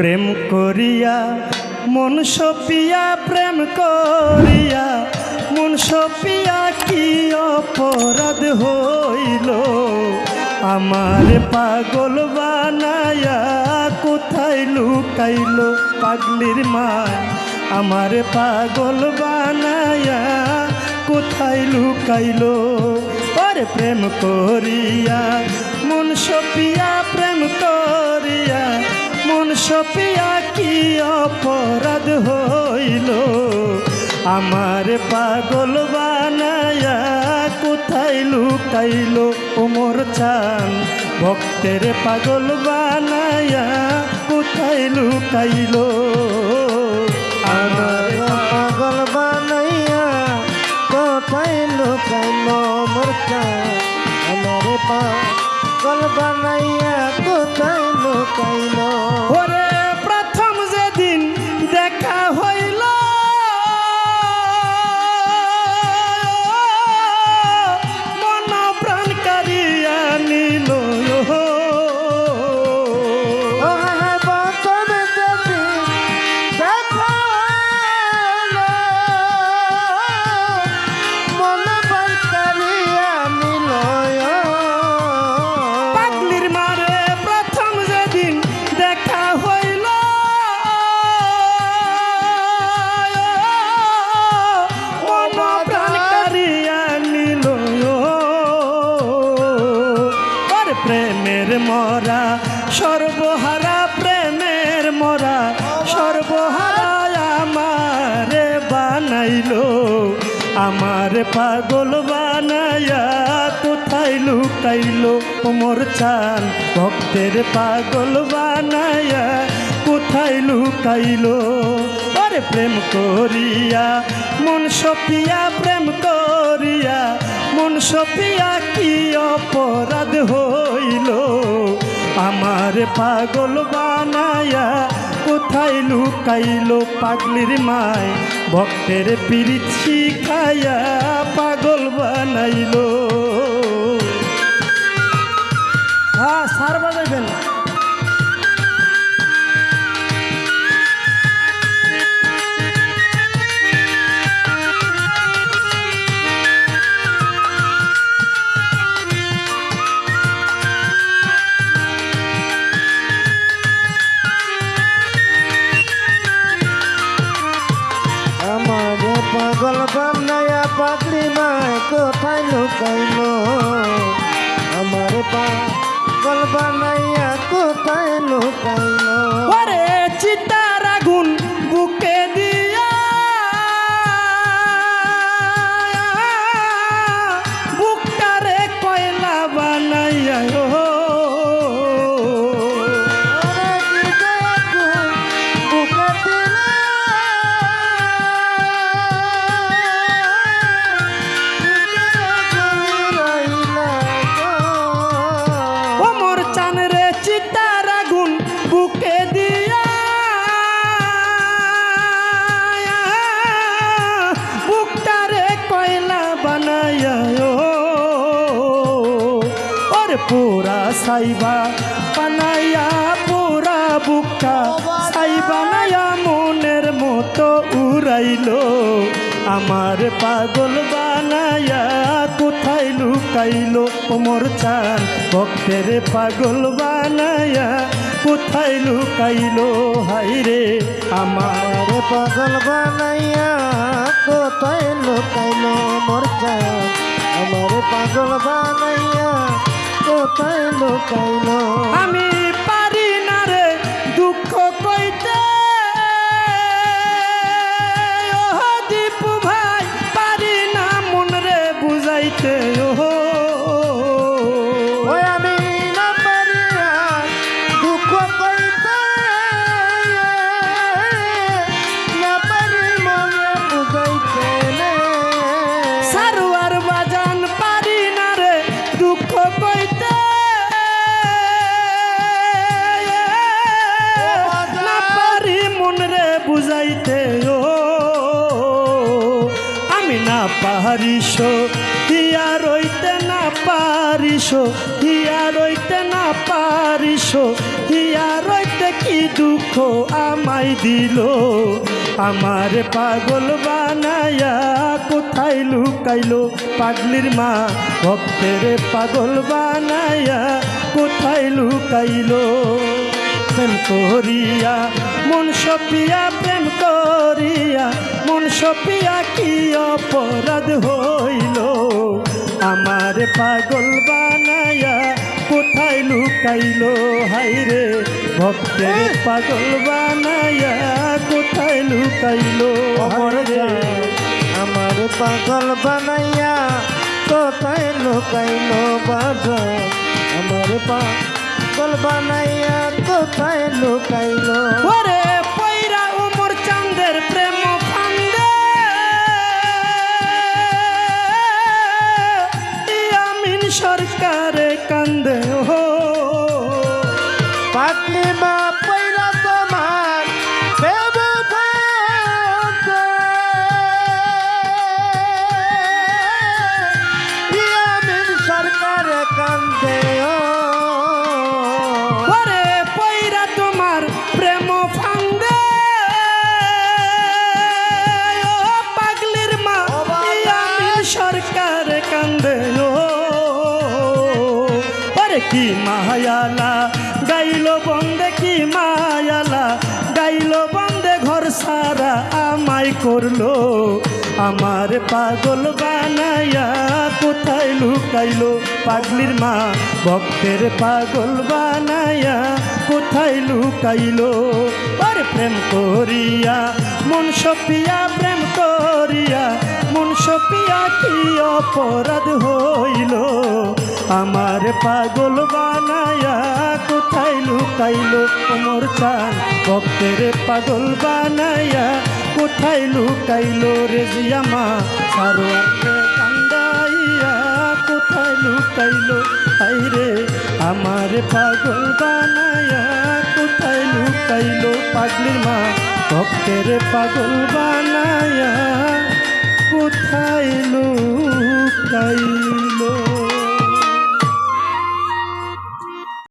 প্রেম করিয়া, মন সপিয়া, প্রেম করিয়া, মন সপিয়া কি অপরাধ হইল? আমার পাগল বানায়া কোথায় লুকাইল পাগলির মায়? আমার পাগল বানায়া কোথায় লুকাইল? ওরে প্রেম করিয়া, মন সপিয়া সপিয়া কি অপরাধ হইল? আমার পাগল বানায়া কোথায় লুকাইল? ওমর চান, ভক্তের পাগল বানায়া কোথায় লুকাইল? আমার পাগল বানাইয়া কোথায় লুকাইল? মোরটা আমার পাগল বানাইয়া কোথায় লুকাইল? ওরে মরা, সর্বহারা প্রেমের মরা, সর্বহারা আমারে বানাইলো, আমার পাগল বানায়া কোথায় লুকাইলো ওমর চান ভক্তের পাগল বানায়া কোথায় লুকাইলো আরে প্রেম করিয়া, মন সপিয়া, প্রেম করিয়া মন সপিয়া কি অপরাধ হইল। আমার পাগল বানায়া কোথায় লুকাইলো পাগলির মায়? ভক্তের পিরিত শিখায়া পাগল বানাইলো। হ্যাঁ সার বাজাইবেন। পাগল বানায়া পাগলি মায় কোথায় লুকাইল? আমার পাগল বানাইয়া কোথায় লুকাইল? ওরে বুকটারে কয়লা বানাইয়া ও ওর পুরা সাইবা বানাইয়া, পুরা বুকটা সাই বানাইয়া মনের মতো উড়াইলো। আমার পাগল বানাইয়া কোথায় লুকাইলো ওমর চান ভক্তের পাগল বানায়া কোথায় লুকাইলো? হাইরে আমার আমার পাগল বানাইয়া কোথায় লুকাইলো মোর চাঁদ? আমার পাগল বানাইয়া কোথায় লুকাইলো? আমি দুঃখ কইতে না পারি আমি না পারিস হিয়া রইতে না পারিস হিয়া রইতে না পারিস। হিয়া রইতে কি দুঃখ আমায় দিল? আমার পাগল বানায়া কোথায় লুকাইলো? পাগলির মা ভক্তের পাগল বানায়া কোথায় লুকাইলো? প্রেম করিয়া, মন সপিয়া, প্রেম করিয়া, মন সপিয়া কি অপরাধ হইল? আমার পাগল বানায়া কোথায় হাই হাইরে ভক্তের পাগল বানায়া কোথায় লুকাইলো। জান আমার পাগল বানাইয়া কোথায় লুকাইল বাজা আমার পাগল বানাইয়া কোথায় লুকাইল? ওরে কি মায়ালা? গাইলো বন্দে কি মায়ালা? গাইলো বন্দে ঘর সারা আমায় করল। আমার পাগল বানায়া কোথায় লুকাইলো? পাগলির মা ভক্তের পাগল বানায়া কোথায় লুকাইলো? আর প্রেম করিয়া, মন সপিয়া, প্রেম করিয়া, মন সপিয়া কি অপরাধ হইল? আমার পাগল বানায়া কোথায় লুকাইল ওমর চান? ভক্তের পাগল বানায়া কোথায় লুকাইল রে জিয়ামা সারোয়ারকে কান্দাইয়া আমার পাগল বানায়া কোথায় লুকাইল পাগলের মা? ভক্তের পাগল বানায়া কোথায় লুকাইল?